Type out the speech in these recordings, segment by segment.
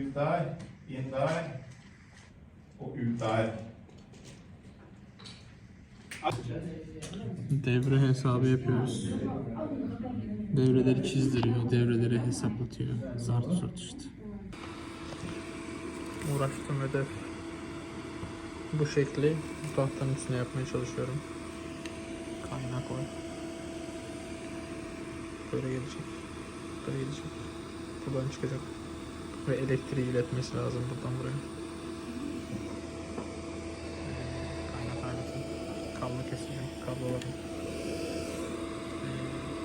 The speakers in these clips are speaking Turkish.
ut der, inn der, og ut der. Devre hesabı yapıyoruz. Devreleri çizdiriyor, devreleri hesaplatıyor. Zart zort işte. Uğraştığım ödev bu şekli tahtanın üstüne yapmaya çalışıyorum. Kaynak var. Böyle gelecek. Böyle gelecek. Buradan çıkacak. Ve elektriği iletmesi lazım buradan buraya. Kaynak aleti. Kablo keseceğim. Kablolarım. Ee,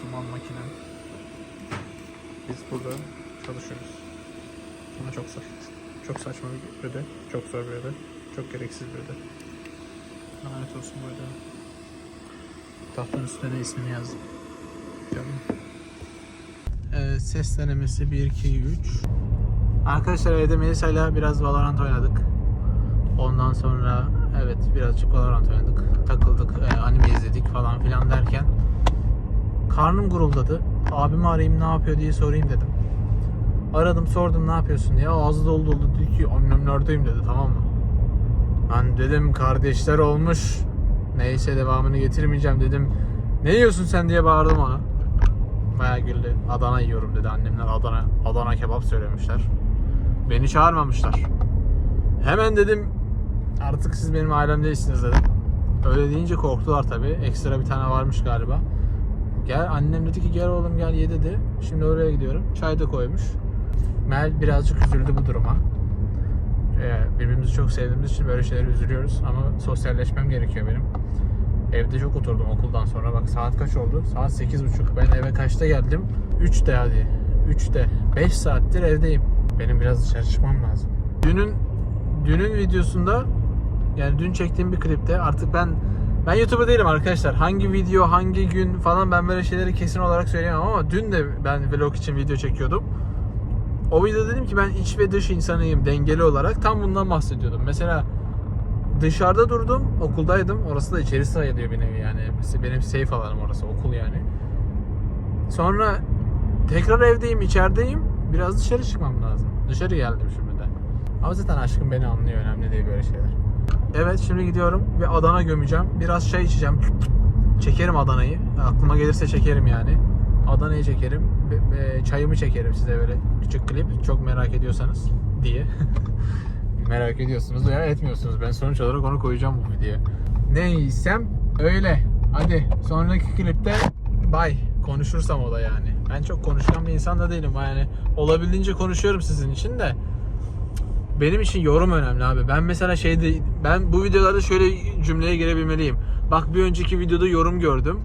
Duman makinem. Biz burada çalışıyoruz. Ama çok saçma. Çok saçma bir ödev. Çok zor bir ödev. Çok gereksiz bir ödev. Lanet olsun bu ödev. Tahtanın üstüne de ismini yazdım. Canım. Ee, ses denemesi 1, 2, 3. Arkadaşlar evde Melisa'yla biraz Valorant oynadık. Ondan sonra evet birazcık Valorant oynadık. Takıldık, e, anime izledik falan filan derken karnım guruldadı. Abimi arayayım ne yapıyor diye sorayım dedim. Aradım sordum ne yapıyorsun diye. Ağzı dolu dolu dedi ki annemlerdeyim dedi tamam mı? Ben dedim kardeşler olmuş. Neyse devamını getirmeyeceğim dedim. Ne yiyorsun sen diye bağırdım ona. Bayağı güldü. Adana yiyorum dedi. Annemler Adana Adana kebap söylemişler. Beni çağırmamışlar. Hemen dedim artık siz benim ailem değilsiniz dedim. Öyle deyince korktular tabi. Ekstra bir tane varmış galiba. Gel annem dedi ki gel oğlum gel ye dedi. Şimdi oraya gidiyorum. Çay da koymuş. Mel birazcık üzüldü bu duruma. Ee, birbirimizi çok sevdiğimiz için böyle şeylere üzülüyoruz ama sosyalleşmem gerekiyor benim. Evde çok oturdum okuldan sonra. Bak saat kaç oldu? Saat 8.30. Ben eve kaçta geldim? 3'te hadi. 3'te. 5 saattir evdeyim. Benim biraz dışarı çıkmam lazım. Dünün dünün videosunda yani dün çektiğim bir klipte artık ben ben YouTuber değilim arkadaşlar. Hangi video, hangi gün falan ben böyle şeyleri kesin olarak söyleyemem ama dün de ben vlog için video çekiyordum. O videoda dedim ki ben iç ve dış insanıyım dengeli olarak. Tam bundan bahsediyordum. Mesela dışarıda durdum, okuldaydım. Orası da içeri sayılıyor bir nevi yani. Mesela benim safe alanım orası, okul yani. Sonra tekrar evdeyim, içerideyim. Biraz dışarı çıkmam lazım. Dışarı geldim şimdi de. Ama zaten aşkım beni anlıyor, önemli değil böyle şeyler. Evet, şimdi gidiyorum ve Adana gömeceğim. Biraz çay içeceğim. Çekerim Adana'yı. Aklıma gelirse çekerim yani. Adana'yı çekerim. Çayımı çekerim size böyle küçük klip. Çok merak ediyorsanız diye. merak ediyorsunuz veya etmiyorsunuz. Ben sonuç olarak onu koyacağım bu videoya. Neysem öyle. Hadi sonraki klipte bay. Konuşursam o da yani. Ben çok konuşkan bir insan da değilim. Yani olabildiğince konuşuyorum sizin için de. Benim için yorum önemli abi. Ben mesela şeyde ben bu videolarda şöyle cümleye girebilmeliyim. Bak bir önceki videoda yorum gördüm.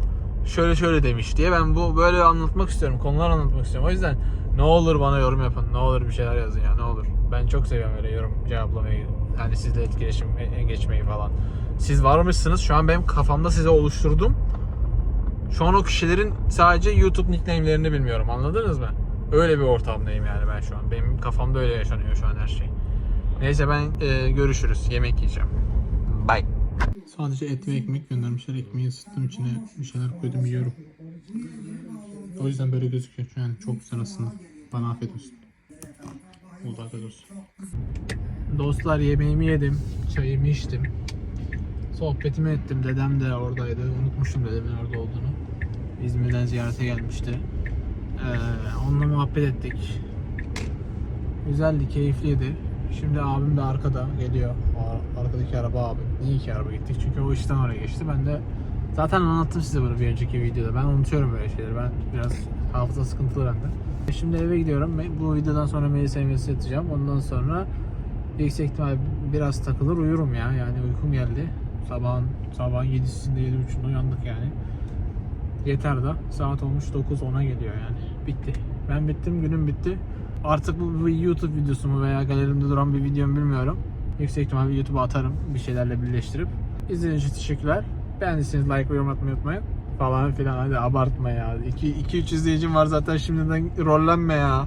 Şöyle şöyle demiş diye ben bu böyle anlatmak istiyorum. Konular anlatmak istiyorum. O yüzden ne olur bana yorum yapın. Ne olur bir şeyler yazın ya ne olur. Ben çok seviyorum öyle yorum cevaplamayı. Yani sizle etkileşim e- geçmeyi falan. Siz varmışsınız. Şu an benim kafamda size oluşturdum. Şu an o kişilerin sadece YouTube nickname'lerini bilmiyorum. Anladınız mı? Öyle bir ortamdayım yani ben şu an. Benim kafamda öyle yaşanıyor şu an her şey. Neyse ben e, görüşürüz. Yemek yiyeceğim. Bye. Sadece et ve ekmek göndermişler. Ekmeği ısıttım içine bir şeyler koydum yiyorum. O yüzden böyle gözüküyor. Yani çok güzel aslında. Bana afiyet olsun. Oldu afiyet olsun. Dostlar yemeğimi yedim. Çayımı içtim. Sohbetimi ettim. Dedem de oradaydı. Unutmuştum dedemin orada olduğunu. İzmir'den ziyarete gelmişti. Ee, onunla muhabbet ettik. Güzeldi, keyifliydi. Şimdi abim de arkada geliyor. Ar- Arkadaki araba abim. Niye iki araba gittik? Çünkü o işten oraya geçti. Ben de zaten anlattım size bunu bir önceki videoda. Ben unutuyorum böyle şeyleri. Ben biraz hafıza sıkıntılı bende. E Şimdi eve gidiyorum. Bu videodan sonra Melisa'yı mesaj edeceğim. Ondan sonra yüksek ihtimal biraz takılır uyurum ya. Yani uykum geldi. Sabahın sabahın 7'sinde 7.30'da uyandık yani. Yeter da. Saat olmuş 9-10'a geliyor yani. Bitti. Ben bittim, günüm bitti. Artık bu bir YouTube videosu mu veya galerimde duran bir video bilmiyorum. Yüksek ihtimalle YouTube'a atarım bir şeylerle birleştirip. İzlediğiniz için teşekkürler. Beğendiyseniz like ve yorum atmayı unutmayın. Falan filan hadi abartma ya. 2-3 izleyicim var zaten şimdiden rollenme ya.